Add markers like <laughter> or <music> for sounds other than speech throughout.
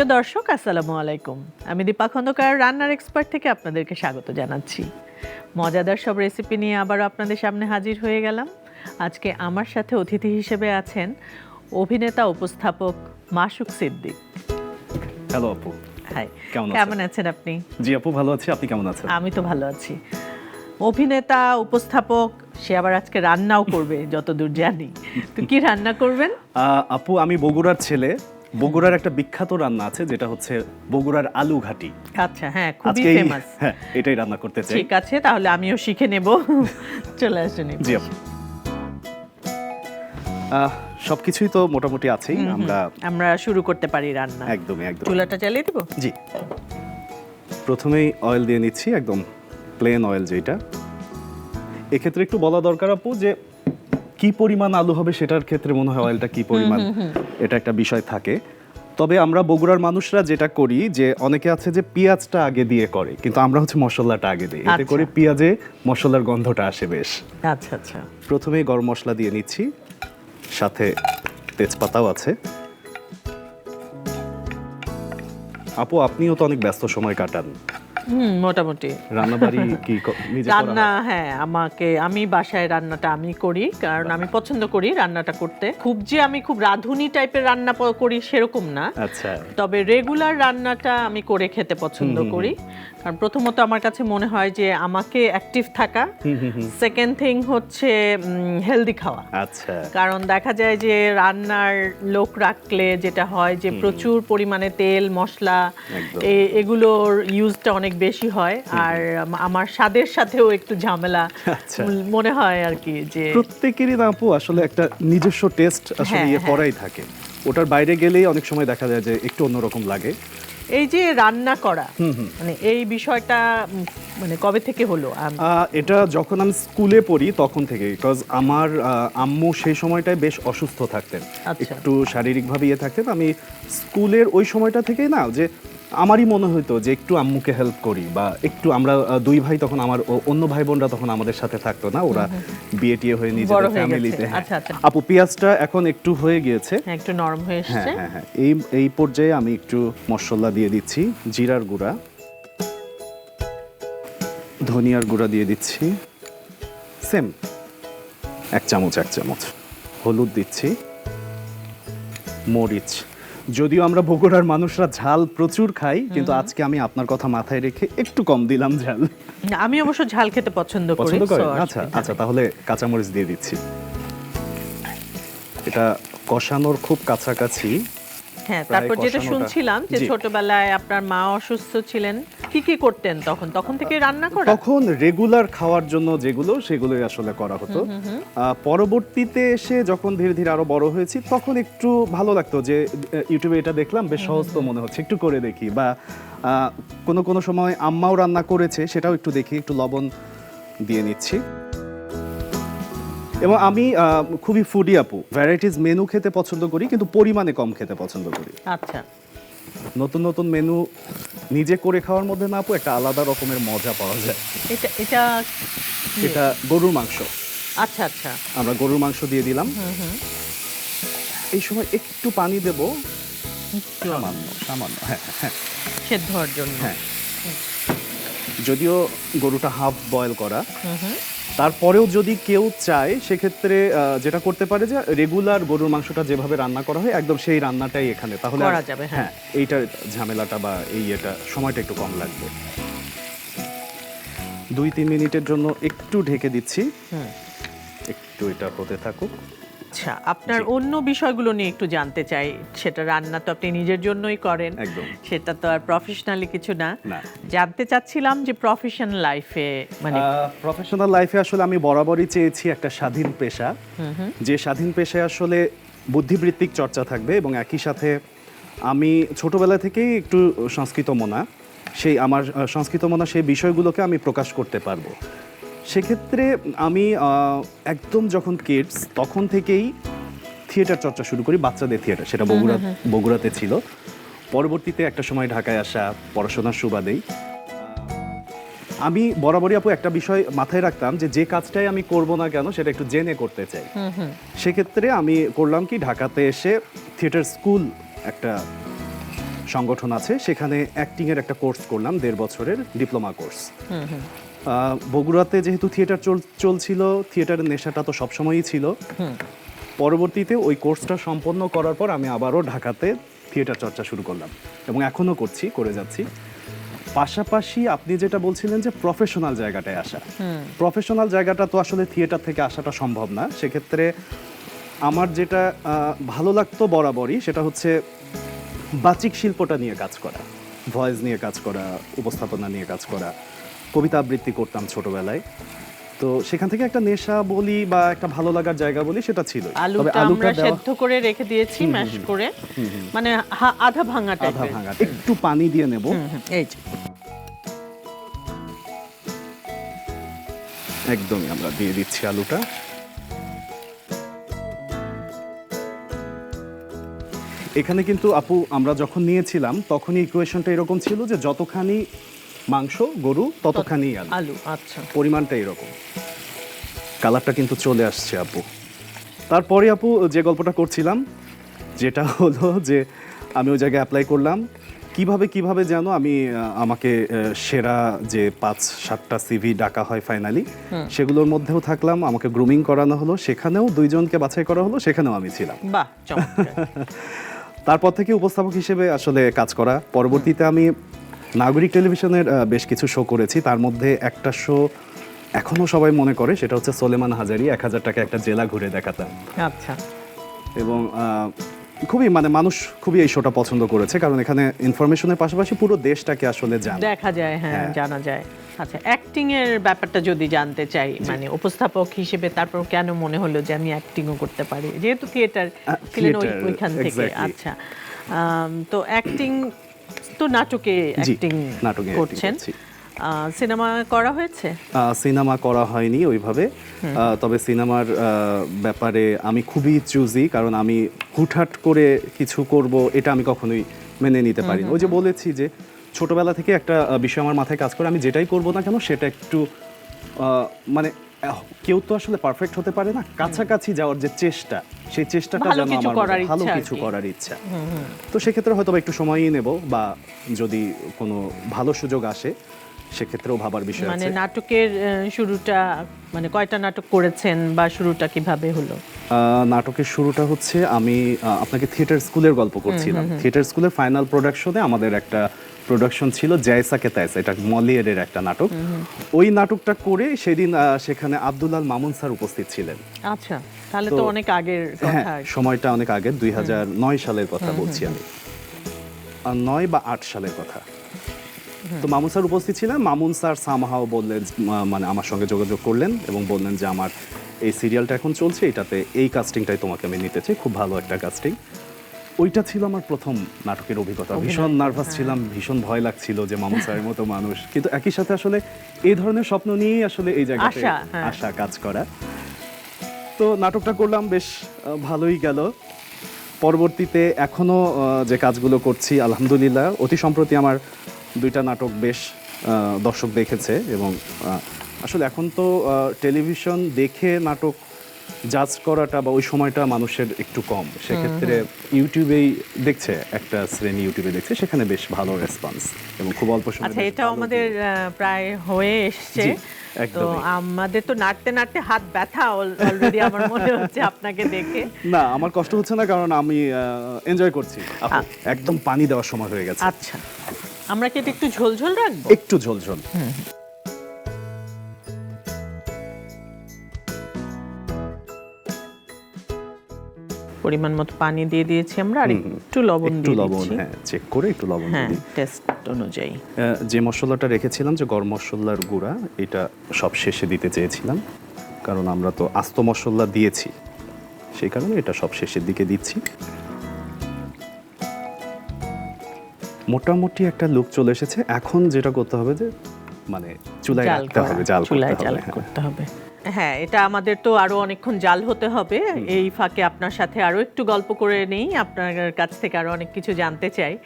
প্রিয় দর্শক আসসালামু আলাইকুম। আমি দীপা খন্দকার রান্নার এক্সপার্ট থেকে আপনাদেরকে স্বাগত জানাচ্ছি। মজাদার সব রেসিপি নিয়ে আবারও আপনাদের সামনে হাজির হয়ে গেলাম। আজকে আমার সাথে অতিথি হিসেবে আছেন অভিনেতা উপস্থাপক মাসুক সিদ্দিক। হ্যালো আপু। হাই কেমন আছেন? আপনি? জি আপু ভালো আছি। আপনি কেমন আছেন? আমি তো ভালো আছি। অভিনেতা উপস্থাপক সে আবার আজকে রান্নাও করবে যতদূর জানি। তো কি রান্না করবেন? আপু আমি বগুড়ার ছেলে। বগুড়ার একটা বিখ্যাত রান্না আছে যেটা হচ্ছে বগুড়ার আলু ঘাটি। আচ্ছা হ্যাঁ খুবই ফেমাস <laughs> হ্যাঁ এটাই রান্না করতে চাই। ঠিক আছে তাহলে আমিও শিখে নেব। <laughs> চলে আসুন জি সবকিছুই তো মোটামুটি আছেই আমরা আমরা শুরু করতে পারি রান্না। একদমই একদম চুলাটা চালিয়ে দিব? জি। প্রথমেই অয়েল দিয়ে নিচ্ছি একদম প্লেন অয়েল যেটা এক্ষেত্রে একটু বলা দরকার আপু যে কি পরিমাণ আলু হবে সেটার ক্ষেত্রে মনে হয় অয়েলটা কি পরিমাণ এটা একটা বিষয় থাকে। তবে আমরা বগুড়ার মানুষরা যেটা করি যে অনেকে আছে যে পেঁয়াজটা আগে দিয়ে করে কিন্তু আমরা হচ্ছে মশলাটা আগে দিই। এতে আচ্ছা। করে পেঁয়াজে মশলার গন্ধটা আসে বেশ। আচ্ছা আচ্ছা। প্রথমেই গরম মশলা দিয়ে নিচ্ছি। সাথে তেজপাতাও আছে। আপু আপনিও তো অনেক ব্যস্ত সময় কাটান। হুম মোটামুটি। রান্নাবাড়ি কি নিজে রান্না হ্যাঁ? আমাকে আমি বাসায় রান্নাটা আমি করি কারণ আমি পছন্দ করি রান্নাটা করতে। খুব যে আমি খুব রাঁধুনি টাইপের রান্না করি সেরকম না। আচ্ছা। তবে রেগুলার রান্নাটা আমি করে খেতে পছন্দ করি। কারণ প্রথমত আমার কাছে মনে হয় যে আমাকে অ্যাক্টিভ থাকা। সেকেন্ড থিং হচ্ছে হেলদি খাওয়া। আচ্ছা। কারণ দেখা যায় যে রান্নার লোক রাখলে যেটা হয় যে প্রচুর পরিমাণে তেল মশলা। এগুলোর ইউজটা অনেক বেশি হয়। আর আমার স্বাদের সাথেও একটু ঝামেলা আচ্ছা। মনে হয় আর কি যে প্রত্যেকেরই আপু আসলে একটা নিজস্ব টেস্ট আসলে হ্যাঁ, ইয়ে হ্যাঁ। করাই থাকে। ওটার বাইরে গেলেই অনেক সময় দেখা যায় যে একটু অন্যরকম লাগে। এই যে রান্না করা মানে এই বিষয়টা মানে কবে থেকে হলো? এটা যখন আমি স্কুলে পড়ি তখন থেকে বিকজ আমার আম্মু সেই সময়টায় বেশ অসুস্থ থাকতেন। আচ্ছা। একটু শারীরিকভাবে ইয়ে থাকতেন। আমি স্কুলের ওই সময়টা থেকেই না যে আমারই মনে হতো যে একটু আম্মুকে হেল্প করি বা একটু আমরা দুই ভাই তখন আমার অন্য ভাই বোনরা তখন আমাদের সাথে থাকতো না ওরা বিয়ে টিয়ে হয়ে নিজেদের ফ্যামিলিতে আচ্ছা, আচ্ছা। আপু পেঁয়াজটা এখন একটু হয়ে গিয়েছে। হ্যাঁ, একটু নরম হয়ে হ্যাঁ এসছে। হ্যাঁ হ্যাঁ। এই এই পর্যায়ে আমি একটু মশলা দিয়ে দিচ্ছি জিরার গুঁড়া। ধনিয়ার গুঁড়া দিয়ে দিচ্ছি। সেম এক চামচ এক চামচ। হলুদ দিচ্ছি। মরিচ। যদিও আমরা বগুড়ার মানুষরা ঝাল প্রচুর খাই কিন্তু আজকে আমি আপনার কথা মাথায় রেখে একটু কম দিলাম ঝাল। আমি অবশ্য ঝাল খেতে পছন্দ করি পছন্দ করেন? আচ্ছা আচ্ছা তাহলে কাঁচামরিচ দিয়ে দিচ্ছি। এটা কষানোর খুব কাছাকাছি। হ্যাঁ তারপর যেটা শুনছিলাম যে ছোটবেলায় আপনার মা অসুস্থ ছিলেন কি কি করতেন তখন? তখন থেকে রান্না করা? তখন রেগুলার খাওয়ার জন্য যেগুলো সেগুলোই আসলে করা হতো। পরবর্তীতে এসে যখন ধীরে ধীরে আরও বড় হয়েছি তখন একটু ভালো লাগতো যে ইউটিউবে এটা দেখলাম বেশ সহজ তো মনে হচ্ছে। একটু করে দেখি বা কোনো কোনো সময় আম্মাও রান্না করেছে সেটাও একটু দেখি একটু লবণ দিয়ে নিচ্ছি। এবং আমি খুবই ফুডি আপু। ভ্যারাইটিস মেনু খেতে পছন্দ করি কিন্তু পরিমাণে কম খেতে পছন্দ করি। আচ্ছা। নতুন নতুন মেনু নিজে করে খাওয়ার মধ্যে না আপু একটা আলাদা রকমের মজা পাওয়া যায়। এটা এটা? এটা গরুর মাংস। আচ্ছা আচ্ছা। আমরা গরুর মাংস দিয়ে দিলাম। এই সময় একটু পানি দেব। সামান্য সামান্য হ্যাঁ হ্যাঁ সেদ্ধ হওয়ার জন্য। হ্যাঁ। যদিও গরুটা হাফ বয়েল করা। তারপরেও যদি কেউ চায় সেক্ষেত্রে যেটা করতে পারে যে রেগুলার গরুর মাংসটা যেভাবে রান্না করা হয় একদম সেই রান্নাটাই এখানে তাহলে করা যাবে, হ্যাঁ। এইটার ঝামেলাটা বা এই এটা সময়টা একটু কম লাগবে দুই তিন মিনিটের জন্য একটু ঢেকে দিচ্ছি। একটু এটা হতে থাকুক আচ্ছা আপনার অন্য বিষয়গুলো নিয়ে একটু জানতে চাই। সেটা রান্না তো আপনি নিজের জন্যই করেন। সেটা তো আর প্রফেশনালি কিছু না। জানতে চাচ্ছিলাম যে প্রফেশনাল লাইফে মানে প্রফেশনাল লাইফে আসলে আমি বরাবরই চেয়েছি একটা স্বাধীন পেশা। যে স্বাধীন পেশায় আসলে বুদ্ধিবৃত্তিক চর্চা থাকবে এবং একই সাথে আমি ছোটবেলা থেকেই একটু সংস্কৃত মনা। সেই আমার সংস্কৃত মনা সেই বিষয়গুলোকে আমি প্রকাশ করতে পারব। সেক্ষেত্রে আমি একদম যখন কিডস তখন থেকেই থিয়েটার চর্চা শুরু করি বাচ্চাদের থিয়েটার সেটা বগুড়া বগুড়াতে ছিল। পরবর্তীতে একটা সময় ঢাকায় আসা পড়াশোনার সুবাদেই। আমি বরাবরই আপু একটা বিষয় মাথায় রাখতাম যে যে কাজটাই আমি করব না কেন সেটা একটু জেনে করতে চাই। সেক্ষেত্রে আমি করলাম কি ঢাকাতে এসে থিয়েটার স্কুল একটা সংগঠন আছে সেখানে অ্যাক্টিংয়ের একটা কোর্স করলাম দেড় বছরের ডিপ্লোমা কোর্স বগুড়াতে যেহেতু থিয়েটার চল চলছিল থিয়েটারের নেশাটা তো সবসময়ই ছিল। পরবর্তীতে ওই কোর্সটা সম্পন্ন করার পর আমি আবারও ঢাকাতে থিয়েটার চর্চা শুরু করলাম এবং এখনও করছি করে যাচ্ছি। পাশাপাশি আপনি যেটা বলছিলেন যে প্রফেশনাল জায়গাটায় আসা। প্রফেশনাল জায়গাটা তো আসলে থিয়েটার থেকে আসাটা সম্ভব না। সেক্ষেত্রে আমার যেটা ভালো লাগতো বরাবরই সেটা হচ্ছে বাচিক শিল্পটা নিয়ে কাজ করা ভয়েস নিয়ে কাজ করা উপস্থাপনা নিয়ে কাজ করা। কবিতা আবৃত্তি করতাম ছোটবেলায়। তো সেখান থেকে একটা নেশা বলি বা একটা ভালো লাগার জায়গা বলি সেটা ছিল। আলুটা সেদ্ধ করে রেখে দিয়েছি ম্যাশ করে। মানে আধা ভাঙা আধা ভাঙা একটু পানি দিয়ে নেব। এই একদমই আমরা দিয়ে দিচ্ছি আলুটা। এখানে কিন্তু আপু আমরা যখন নিয়েছিলাম তখনই ইকুয়েশনটা এরকম ছিল যে যতখানি মাংস গরু ততখানি আলু। আলু আচ্ছা। পরিমাণটা এরকম। কালারটা কিন্তু চলে আসছে আপু। তারপরে আপু যে গল্পটা করছিলাম যেটা হলো যে আমি ওই জায়গায় অ্যাপ্লাই করলাম কীভাবে কীভাবে যেন আমি আমাকে সেরা যে পাঁচ সাতটা সিভি ডাকা হয় ফাইনালি সেগুলোর মধ্যেও থাকলাম আমাকে গ্রুমিং করানো হলো সেখানেও দুইজনকে বাছাই করা হলো সেখানেও আমি ছিলাম। বাহ <laughs> তারপর থেকে উপস্থাপক হিসেবে আসলে কাজ করা পরবর্তীতে আমি নাগরিক টেলিভিশনের বেশ কিছু শো করেছি। তার মধ্যে একটা শো এখনও সবাই মনে করে সেটা হচ্ছে সোলেমান হাজারি এক হাজার টাকা একটা জেলা ঘুরে দেখাতাম। আচ্ছা। এবং আহ, খুবই মানে মানুষ খুবই এই শোটা পছন্দ করেছে কারণ এখানে ইনফরমেশনের পাশাপাশি পুরো দেশটাকে আসলে জানে। দেখা যায় হ্যাঁ হ্যাঁ। জানা যায়। আচ্ছা অ্যাক্টিং এর ব্যাপারটা যদি জানতে চাই মানে উপস্থাপক হিসেবে তারপর কেন মনে হলো যে আমি অ্যাক্টিংও করতে পারি? যেহেতু থিয়েটার ছিলেন ওই ওইখান থেকে exactly. আচ্ছা। আম, তো অ্যাক্টিং তো নাটকে অ্যাক্টিং নাটকে করছেন। সিনেমা করা হয়েছে? সিনেমা করা হয়নি ওইভাবে। তবে সিনেমার ব্যাপারে আমি খুবই চুজি কারণ আমি হুটহাট করে কিছু করব এটা আমি কখনোই মেনে নিতে পারি। ওই যে বলেছি যে ছোটবেলা থেকে একটা বিষয় আমার মাথায় কাজ করে আমি যেটাই করব না কেন সেটা একটু আহ, মানে কেউ তো আসলে পারফেক্ট হতে পারে না। কাছাকাছি যাওয়ার যে চেষ্টা সেই চেষ্টাটা যেন আমার মধ্যে ভালো কিছু করার ইচ্ছা। তো সেক্ষেত্রে হয়তো একটু সময়ই নেব বা যদি কোনো ভালো সুযোগ আসে সেক্ষেত্রেও ভাবার বিষয় মানে নাটকের শুরুটা মানে কয়টা নাটক করেছেন বা শুরুটা কীভাবে হলো? নাটকের শুরুটা হচ্ছে আমি আপনাকে থিয়েটার স্কুলের গল্প করছিলাম। থিয়েটার স্কুলের ফাইনাল প্রোডাকশনে আমাদের একটা প্রোডাকশন ছিল জয়সাকে তাইসা এটা মলিয়ারের একটা নাটক। ওই নাটকটা করে সেদিন সেখানে আব্দুল্লাল মামুন স্যার উপস্থিত ছিলেন। আচ্ছা তাহলে তো অনেক আগের হ্যাঁ কথা সময়টা অনেক আগে দুই হাজার নয় সালের কথা বলছি আমি। নয় বা আট সালের কথা। তো মামুন স্যার উপস্থিত ছিলেন। মামুন স্যার সামহাও বললেন মানে আমার সঙ্গে যোগাযোগ করলেন এবং বললেন যে আমার এই সিরিয়ালটা এখন চলছে এটাতে এই কাস্টিংটাই তোমাকে আমি নিতে চাই। খুব ভালো একটা কাস্টিং ওইটা ছিল আমার প্রথম নাটকের অভিজ্ঞতা। ভীষণ নার্ভাস ছিলাম ভীষণ ভয় লাগছিল যে মামুন স্যারের মতো মানুষ। কিন্তু একই সাথে আসলে এই ধরনের স্বপ্ন নিয়েই আসলে এই জায়গাতে আশা, হ্যাঁ। কাজ করা। তো নাটকটা করলাম বেশ ভালোই গেল। পরবর্তীতে এখনও আহ, যে কাজগুলো করছি আলহামদুলিল্লাহ অতি সম্প্রতি আমার দুইটা নাটক বেশ দর্শক দেখেছে এবং আসলে এখন তো টেলিভিশন দেখে নাটক জাজ করাটা বা ওই সময়টা মানুষের একটু কম। সেক্ষেত্রে ইউটিউবেই দেখছে একটা শ্রেণি ইউটিউবে দেখছে সেখানে বেশ ভালো রেসপন্স এবং খুব অল্প সময় আচ্ছা এটাও আমাদের প্রায় হয়ে এসছে। তো আমাদের তো নাড়তে নাড়তে হাত ব্যথা অলরেডি আমার মনে হচ্ছে আপনাকে দেখে। <laughs> না আমার কষ্ট হচ্ছে না কারণ আমি এনজয় করছি। একদম পানি দেওয়ার সময় হয়ে গেছে। আচ্ছা। আমরা কি এটা একটু ঝোল ঝোল রাখব? একটু ঝোল ঝোল পরিমাণ মতো পানি দিয়ে দিয়েছি আমরা আর একটু লবণ একটু লবণ হ্যাঁ চেক করে একটু লবণ দিয়ে হ্যাঁ টেস্ট অনুযায়ী। যে মশলাটা রেখেছিলাম যে গরম মশলার গুঁড়া এটা সব শেষে দিতে চেয়েছিলাম কারণ আমরা তো আস্ত মশলা দিয়েছি। সেই কারণে এটা সব শেষের দিকে দিচ্ছি। মোটামুটি একটা লুক চলে এসেছে। এখন যেটা করতে হবে যে মানে চুলায় রাখতে হবে জাল চুলায় হ্যাঁ। করতে হবে। হ্যাঁ এটা আমাদের তো আরও অনেকক্ষণ জাল হতে হবে। এই ফাঁকে আপনার সাথে আরও একটু গল্প করে নেই আপনার কাছ থেকে আরও অনেক কিছু জানতে চাই।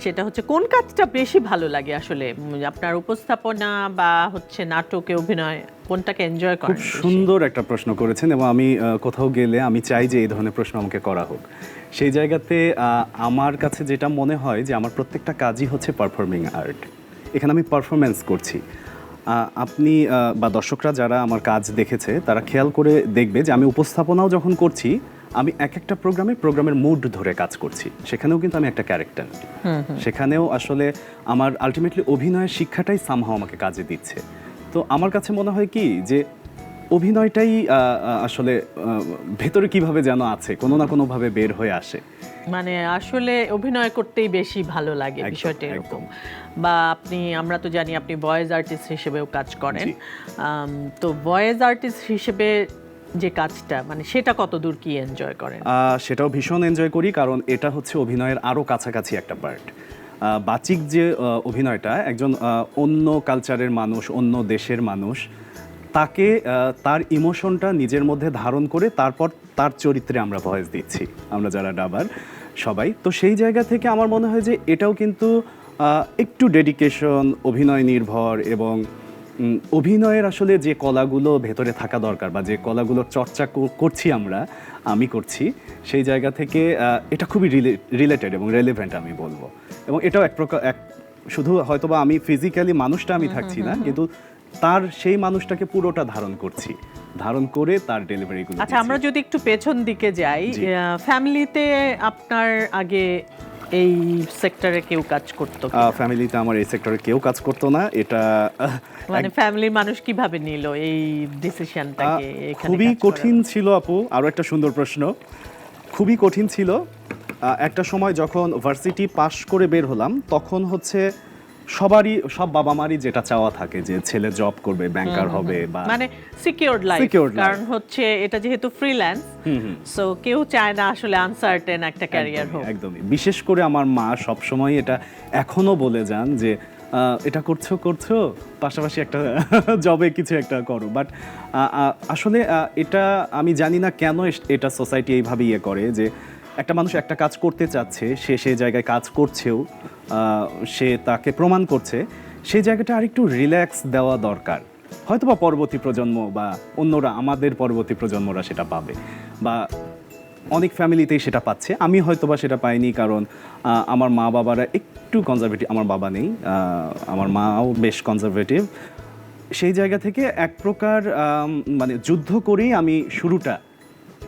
সেটা হচ্ছে কোন কাজটা বেশি ভালো লাগে আসলে? আপনার উপস্থাপনা বা হচ্ছে নাটকে অভিনয় কোনটাকে এনজয় করেন? সুন্দর একটা প্রশ্ন করেছেন এবং আমি কোথাও গেলে আমি চাই যে এই ধরনের প্রশ্ন আমাকে করা হোক। সেই জায়গাতে আহ, আমার কাছে যেটা মনে হয় যে আমার প্রত্যেকটা কাজই হচ্ছে পারফর্মিং আর্ট এখানে আমি পারফরমেন্স করছি। আপনি বা দর্শকরা যারা আমার কাজ দেখেছে তারা খেয়াল করে দেখবে যে আমি উপস্থাপনাও যখন করছি আমি এক একটা প্রোগ্রামে প্রোগ্রামের মুড ধরে কাজ করছি। সেখানেও কিন্তু আমি একটা ক্যারেক্টার সেখানেও আসলে আমার আলটিমেটলি অভিনয়ের শিক্ষাটাই সামহাও আমাকে কাজে দিচ্ছে। তো আমার কাছে মনে হয় কি যে অভিনয়টাই আসলে ভেতরে কীভাবে যেন আছে কোনো না কোনোভাবে বের হয়ে আসে। মানে আসলে অভিনয় করতেই বেশি ভালো লাগে বিষয়টা এরকম। বা আপনি আমরা তো জানি আপনি ভয়েস আর্টিস্ট হিসেবেও কাজ করেন। তো ভয়েস আর্টিস্ট হিসেবে যে কাজটা মানে সেটা কতদূর কি এনজয় করেন? সেটাও ভীষণ এনজয় করি কারণ এটা হচ্ছে অভিনয়ের আরও কাছাকাছি একটা পার্ট বাচিক যে অভিনয়টা একজন অন্য কালচারের মানুষ অন্য দেশের মানুষ তাকে তার ইমোশনটা নিজের মধ্যে ধারণ করে তারপর তার চরিত্রে আমরা ভয়েস দিচ্ছি আমরা যারা ডাবার সবাই। তো সেই জায়গা থেকে আমার মনে হয় যে এটাও কিন্তু একটু ডেডিকেশন অভিনয় নির্ভর এবং অভিনয়ের আসলে যে কলাগুলো ভেতরে থাকা দরকার বা যে কলাগুলোর চর্চা কর- করছি আমরা আমি করছি সেই জায়গা থেকে এটা খুবই রিলেটেড এবং রেলেভেন্ট আমি বলব। এবং এটাও এক প্রকার এক শুধু হয়তোবা আমি ফিজিক্যালি মানুষটা আমি থাকছি না কিন্তু তার সেই মানুষটাকে পুরোটা ধারণ করছি। ধারণ করে তার ডেলিভারিগুলো আচ্ছা আমরা যদি একটু পেছন দিকে যাই। ফ্যামিলিতে আপনার আগে এই সেক্টরে কেউ কাজ করতো ফ্যামিলিতে আমার এই সেক্টরে কেউ কাজ করতো না। এটা মানে ফ্যামিলির মানুষ কীভাবে নিল এই ডিসিশনটাকে খুবই কঠিন ছিল আপু আরও একটা সুন্দর প্রশ্ন। খুবই কঠিন ছিল। একটা সময় যখন ভার্সিটি পাশ করে বের হলাম তখন হচ্ছে সবারই সব বাবা মারই যেটা চাওয়া থাকে যে ছেলে জব করবে ব্যাংকার হবে বা মানে সিকিউরড লাইফ কারণ হচ্ছে এটা যেহেতু ফ্রিল্যান্স সো কেউ চায় না আসলে আনসার্টেন একটা ক্যারিয়ার হোক। একদমই, বিশেষ করে আমার মা সব সময় এটা এখনও বলে যান যে এটা করছ করছ পাশাপাশি একটা <laughs> জবে কিছু একটা করো। বাট আসলে এটা আমি জানি না কেন এটা সোসাইটি এইভাবে ইয়ে করে যে একটা মানুষ একটা কাজ করতে চাচ্ছে সে সেই জায়গায় কাজ করছেও সে তাকে প্রমাণ করছে, সেই জায়গাটা আরেকটু রিল্যাক্স দেওয়া দরকার। হয়তো বা পরবর্তী প্রজন্ম বা অন্যরা, আমাদের পরবর্তী প্রজন্মরা সেটা পাবে বা অনেক ফ্যামিলিতেই সেটা পাচ্ছে। আমি হয়তো বা সেটা পাইনি কারণ আমার মা বাবারা একটু কনজারভেটিভ আমার বাবা নেই আমার মাও বেশ কনজারভেটিভ সেই জায়গা থেকে এক প্রকার মানে যুদ্ধ করেই আমি শুরুটা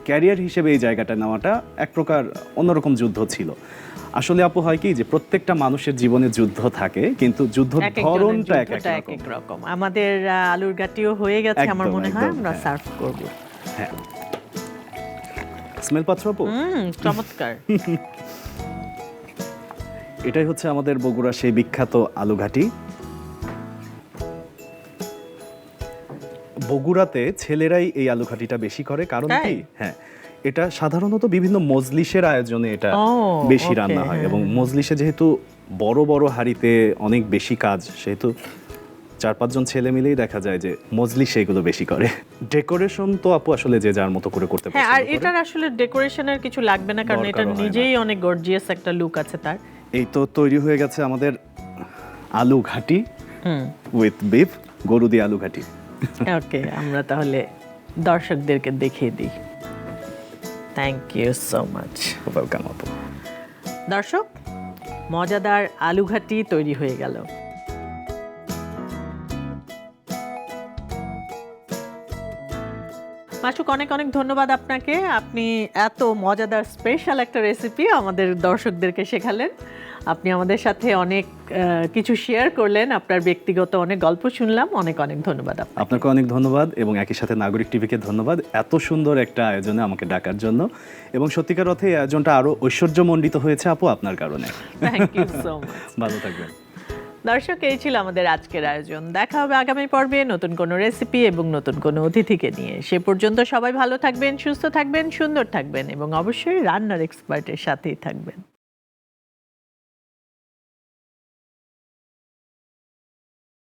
ক্যারিয়ার হিসেবে এই জায়গাটা নেওয়াটা এক প্রকার অন্যরকম যুদ্ধ ছিল। আসলে আপু হয় কি যে প্রত্যেকটা মানুষের জীবনে যুদ্ধ থাকে কিন্তু যুদ্ধ ধরনটা এক এক রকম। আমাদের আলুর গাটিও হয়ে গেছে আমার মনে হয় আমরা হ্যাঁ। সার্ভ করব। হ্যাঁ। স্মেল পাচ্ছ আপু? হুম চমৎকার। <laughs> এটাই হচ্ছে আমাদের বগুড়া সেই বিখ্যাত আলুঘাটি। বগুড়াতে ছেলেরাই এই আলুঘাটিটা বেশি করে কারণ কি? হ্যাঁ এটা সাধারণত বিভিন্ন মজলিসের আয়োজনে এটা বেশি রান্না হয় হ্যাঁ, এবং মজলিসে যেহেতু বড় বড় হাঁড়িতে অনেক বেশি কাজ সেহেতু চার পাঁচজন ছেলে মিলেই দেখা যায় যে মজলিস এগুলো বেশি করে। ডেকোরেশন তো আপু আসলে যে যার মতো করে করতে পারে আর এটার আসলে ডেকোরেশনের কিছু লাগবে না কারণ এটা হয়। নিজেই অনেক গর্জিয়াস একটা লুক আছে তার। এই তো তৈরি হয়ে গেছে আমাদের আলু ঘাটি উইথ বিফ গরু দিয়ে আলু ঘাটি <laughs> ওকে আমরা তাহলে দর্শকদেরকে দেখিয়ে দিই। Thank you so much welcome আপু দর্শক মজাদার আলুঘাটি তৈরি হয়ে গেল। মাসুক অনেক অনেক ধন্যবাদ আপনাকে। আপনি এত মজাদার স্পেশাল একটা রেসিপি আমাদের দর্শকদেরকে শেখালেন। আপনি আমাদের সাথে অনেক কিছু শেয়ার করলেন। আপনার ব্যক্তিগত অনেক গল্প শুনলাম। অনেক অনেক ধন্যবাদ আপনাকে। অনেক ধন্যবাদ এবং একই সাথে নাগরিক টিভিকে ধন্যবাদ এত সুন্দর একটা আয়োজনে আমাকে ডাকার জন্য। এবং সত্যিকার অর্থে এই আয়োজনটা আরও ঐশ্বর্যমণ্ডিত হয়েছে আপু আপনার কারণে। <laughs> ভালো থাকবেন। দর্শক, এই ছিল আমাদের আজকের আয়োজন। দেখা হবে আগামী পর্বে নতুন কোনো রেসিপি এবং নতুন কোনো অতিথিকে নিয়ে। সে পর্যন্ত সবাই ভালো থাকবেন, সুস্থ থাকবেন, সুন্দর থাকবেন এবং অবশ্যই রান্নার এক্সপার্টের সাথেই থাকবেন।